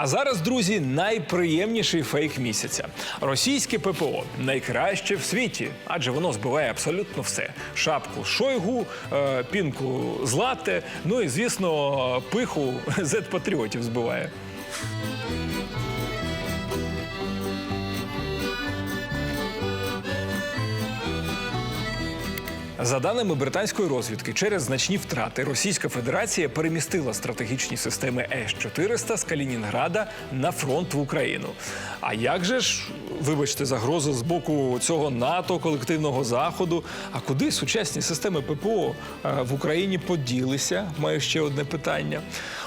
А зараз, друзі, найприємніший фейк місяця. Російське ППО найкраще в світі, адже воно збиває абсолютно все: шапку Шойгу, е, пінку Злате, ну і звісно, пиху зет-патріотів збиває. За даними британської розвідки, через значні втрати Російська Федерація перемістила стратегічні системи С-400 з Калінінграда на фронт в Україну. А як же ж, вибачте, загроза з боку цього НАТО, колективного заходу? А куди сучасні системи ППО е, в Україні поділися? Маю ще одне питання.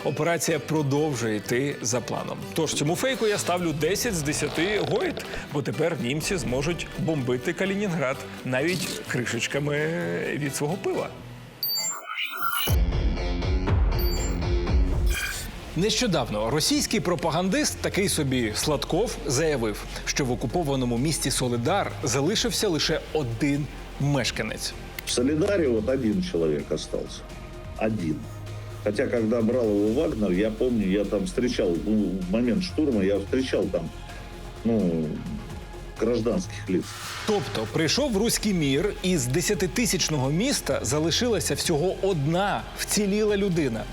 Операція продовжує йти за планом. Тож цьому фейку я ставлю 10 з 10 гойд, бо тепер німці зможуть бомбити Калінінград навіть кришечками від свого пива. Нещодавно російський пропагандист, такий собі Сладков, заявив, що в окупованому місті Солидар залишився лише один мешканець. В Солидаре вот один человек остался. Один. Хотя, когда брал его Вагнер, я помню, я там встречал, ну, в момент штурма, я встречал там, ну, гражданских лиц. Тобто прийшов руський мір, і з десятитисячного міста залишилася всього одна вціліла людина.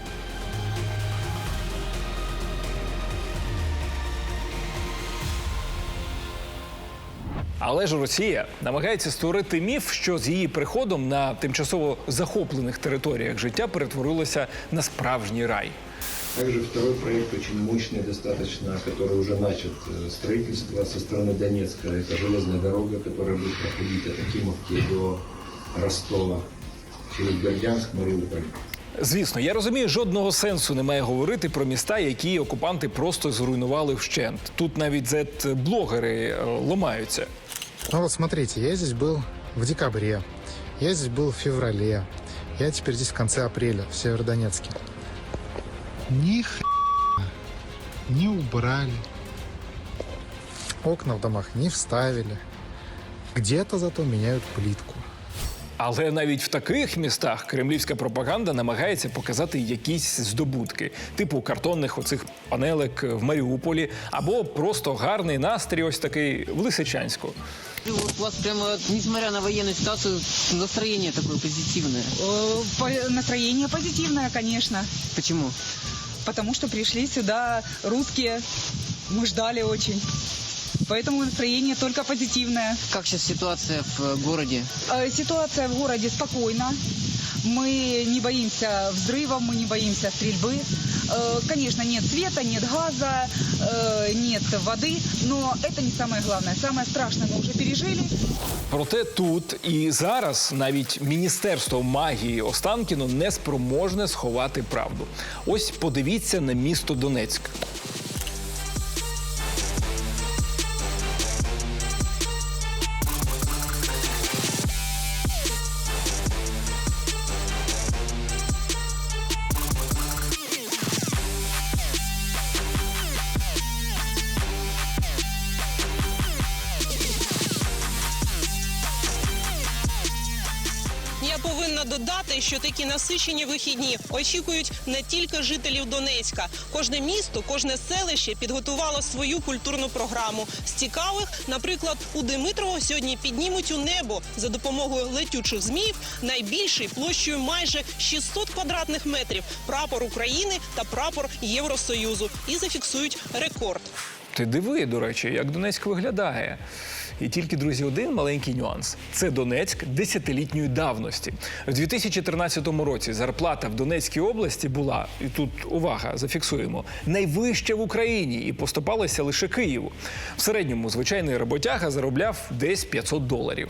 Але ж Росія намагається створити міф, що з її приходом на тимчасово захоплених територіях життя перетворилося на справжній рай. Также второй проект очень мощный достаточно, который уже начат э, строительство со стороны Донецка. Это железная дорога, которая будет проходить от Акимовки до Ростова через Бердянск, Мариуполь. Звісно, я розумію, жодного сенсу немає говорити про міста, які окупанти просто зруйнували вщент. Тут навіть зет-блогери е, ламаються. Ну вот смотрите, я здесь был в декабре, я здесь был в феврале, я теперь здесь в конце апреля в Северодонецке. Ни хрена не убрали. Окна в домах не вставили. Где-то зато меняют плитку. Але навіть в таких містах кремлівська пропаганда намагається показати якісь здобутки, типу картонних оцих панелек в Маріуполі, або просто гарний настрій, ось такий в Лисичанську. У вас прямо, несмотря на военную ситуацию, настроение такое позитивное. По- Настроение позитивное, конечно, Почему? потому что пришли сюда русские, мы ждали очень. Поэтому настроение только позитивное. Как сейчас ситуация в э, городе? Э, Ситуация в городе спокойна. Мы не боимся взрывов, мы не боимся стрельбы. Э, Конечно, нет света, нет газа, э, нет воды, но это не самое главное. Самое страшное мы уже пережили. Проте тут і зараз навіть міністерство магії Останкіно не спроможне сховати правду. Ось подивіться на місто Донецьк. Повинна додати, що такі насичені вихідні очікують не тільки жителів Донецька. Кожне місто, кожне селище підготувало свою культурну програму. З цікавих, наприклад, у Димитрово сьогодні піднімуть у небо за допомогою летючих зміїв найбільший площею майже 600 квадратних метрів прапор України та прапор Євросоюзу і зафіксують рекорд. Ти диви, до речі, як Донецьк виглядає. І тільки, друзі, один маленький нюанс: це Донецьк десятилітньої давності. В 2013 році зарплата в Донецькій області була, і тут увага, зафіксуємо, найвища в Україні і поступалася лише Києву. В середньому звичайний роботяга заробляв десь 500 доларів.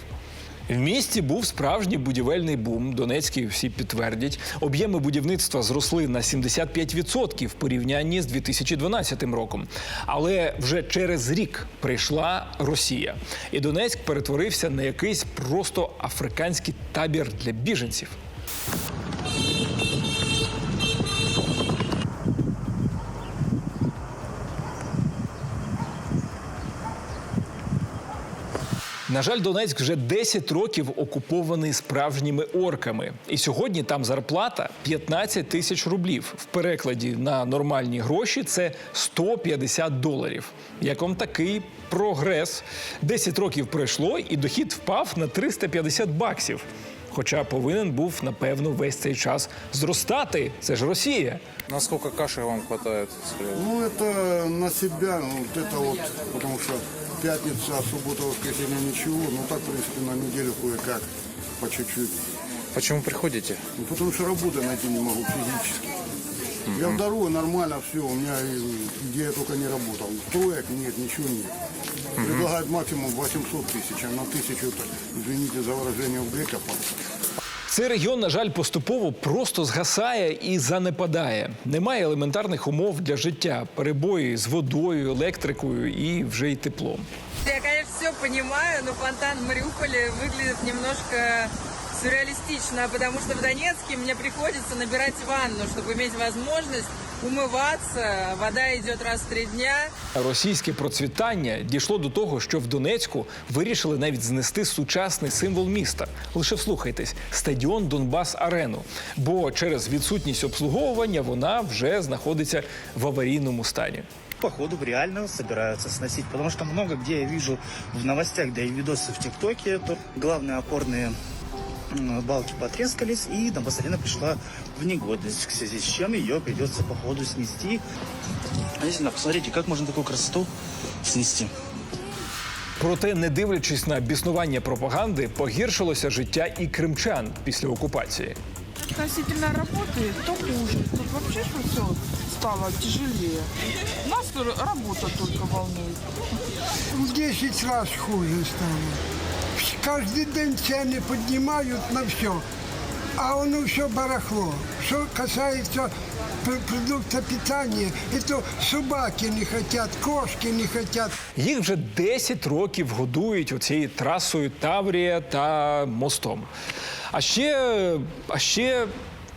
В місті був справжній будівельний бум. Донецькі всі підтвердять. Об'єми будівництва зросли на 75% в порівнянні з 2012 роком. Але вже через рік прийшла Росія, і Донецьк перетворився на якийсь просто африканський табір для біженців. На жаль, Донецьк вже 10 років окупований справжніми орками. І сьогодні там зарплата 15 тисяч рублів. В перекладі на нормальні гроші це 150 доларів. Як вам такий прогрес? 10 років пройшло, і дохід впав на 350 баксів. Хоча повинен був, напевно, весь цей час зростати. Це ж Росія. Насколько каши вам хватает? Ну, это на себя, ну, вот это вот, потому что пятница, суббота, воскресенье ничего, ну так, в принципе, на неделю кое-как, по чуть-чуть. Почему приходите? Ну, потому что работы найти не могу физически. Я здоровый, нормально, все, у меня где я только не работал. Строек нет, ничего нет. Предлагают максимум 800 тысяч, а на тысячу, извините за выражение, в грека палка. Цей регіон, на жаль, поступово просто згасає і занепадає. Немає елементарних умов для життя, перебої з водою, електрикою і вже й теплом. Я, звісно, все розумію, але фонтан в Маріуполі виглядає немножко сюрреалистично, потому что в Донецке мне приходится набирать ванну, чтобы иметь возможность умываться. Вода идет раз в три дня. Російське процвітання дійшло до того, що в Донецьку вирішили навіть знести сучасний символ міста. Лише вслухайтесь стадіон Донбас Арену. Бо через відсутність обслуговування вона вже знаходиться в аварійному стані. походу реально собираются сносить, потому что много где я вижу в новостях, да и видосы в ТикТоке, то главные опорные м, балки потрескались, и Донбассарена пришла в негодность, в связи с чем ее придется по ходу снести. На, посмотрите, как можно такую красоту снести. Проте, не дивлячись на біснування пропаганди, погіршилося життя і кримчан після окупації. Относительно работы, то хуже. Тут вообще все стало тяжелее. Нас работа только волнует. В 10 раз хуже стало. Каждый день цены поднимают на все, а оно все барахло. Что касается пр- продукта питания, это собаки не хотят, кошки не хотят. Їх вже 10 років годують оцією трасою Таврія та мостом. А ще, а ще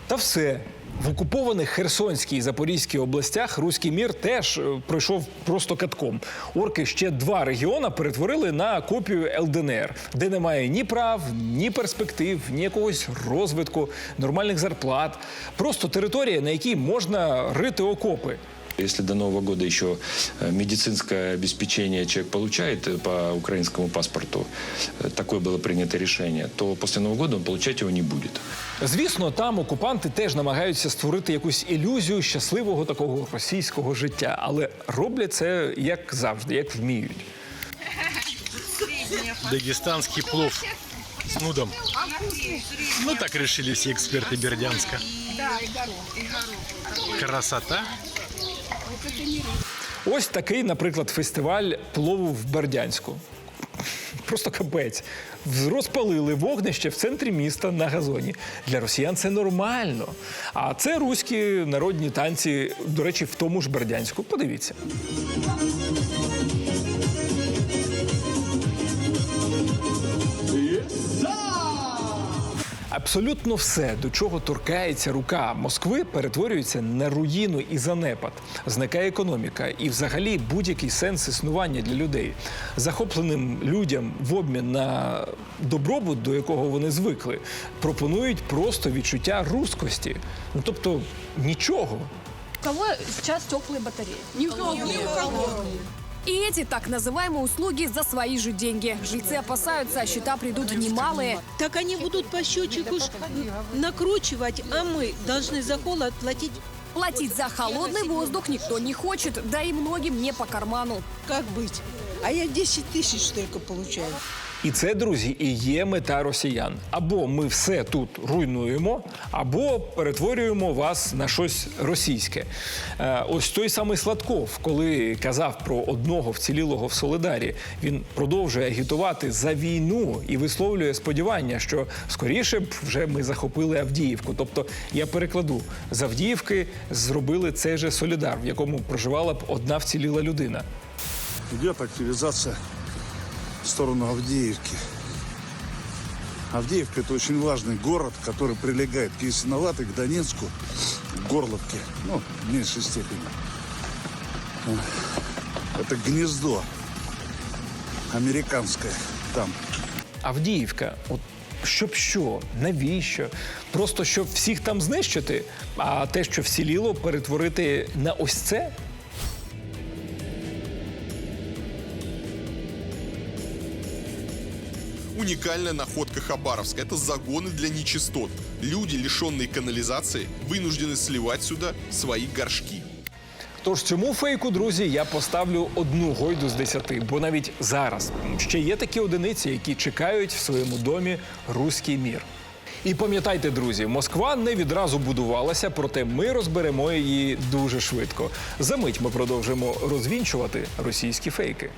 та все. В окупованих Херсонській і Запорізькій областях руський мір теж е, пройшов просто катком. Орки ще два регіони перетворили на копію ЛДНР, де немає ні прав, ні перспектив, ні якогось розвитку, нормальних зарплат. Просто територія, на якій можна рити окопи. Если до Нового года еще э, медицинское обеспечение человек получает э, по украинскому паспорту, э, такое было принято решение, то после Нового года он получать его не будет. Звісно, там окупанти теж намагаються створити якусь ілюзію щасливого такого російського життя, але роблять це як завжди, як вміють. Дагестанский плов с нудом. Ну, так решили все эксперты Бердянска. Красота. Ось такий, наприклад, фестиваль плову в Бердянську. Просто капець. Розпалили вогнище в центрі міста на газоні. Для росіян це нормально. А це руські народні танці, до речі, в тому ж Бердянську. Подивіться. Абсолютно все, до чого торкається рука Москви, перетворюється на руїну і занепад. Зникає економіка і, взагалі, будь-який сенс існування для людей. Захопленим людям в обмін на добробут, до якого вони звикли, пропонують просто відчуття рускості. Ну тобто нічого. У кого сейчас теплые батареи? Ни у кого. И эти так называемые услуги за свои же деньги. Жильцы опасаются, счета придут немалые. Так они будут по счетчику ж накручивать, а мы должны за холод платить. Платить за холодный воздух никто не хочет, да и многим не по карману. Как быть? А я 10 тысяч только получаю. І це, друзі, і є мета росіян. Або ми все тут руйнуємо, або перетворюємо вас на щось російське. Е, ось той самий Сладков, коли казав про одного вцілілого в Солидарі, він продовжує агітувати за війну і висловлює сподівання, що скоріше б вже ми захопили Авдіївку. Тобто я перекладу з Авдіївки зробили цей же Солідар, в якому проживала б одна вціліла людина. Идет активизация в сторону Авдеевки. Авдеевка – это очень важный город, который прилегает к Ясиноватой, к Донецку, к Горловке, ну, в меньшей степени. Это гнездо американское. там. Авдіївка, от щоб що, навіщо? Просто щоб всіх там знищити, а те, що вціліло, перетворити на ось це. Уникальная находка Хабаровска – это загоны для нечистот. Люди, лишенные канализации, вынуждены сливать сюда свои горшки. Тож цьому фейку, друзі, я поставлю одну гойду з десяти, бо навіть зараз ще є такі одиниці, які чекають в своєму домі руський мір. І пам'ятайте, друзі, Москва не відразу будувалася, проте ми розберемо її дуже швидко. За мить ми продовжимо розвінчувати російські фейки.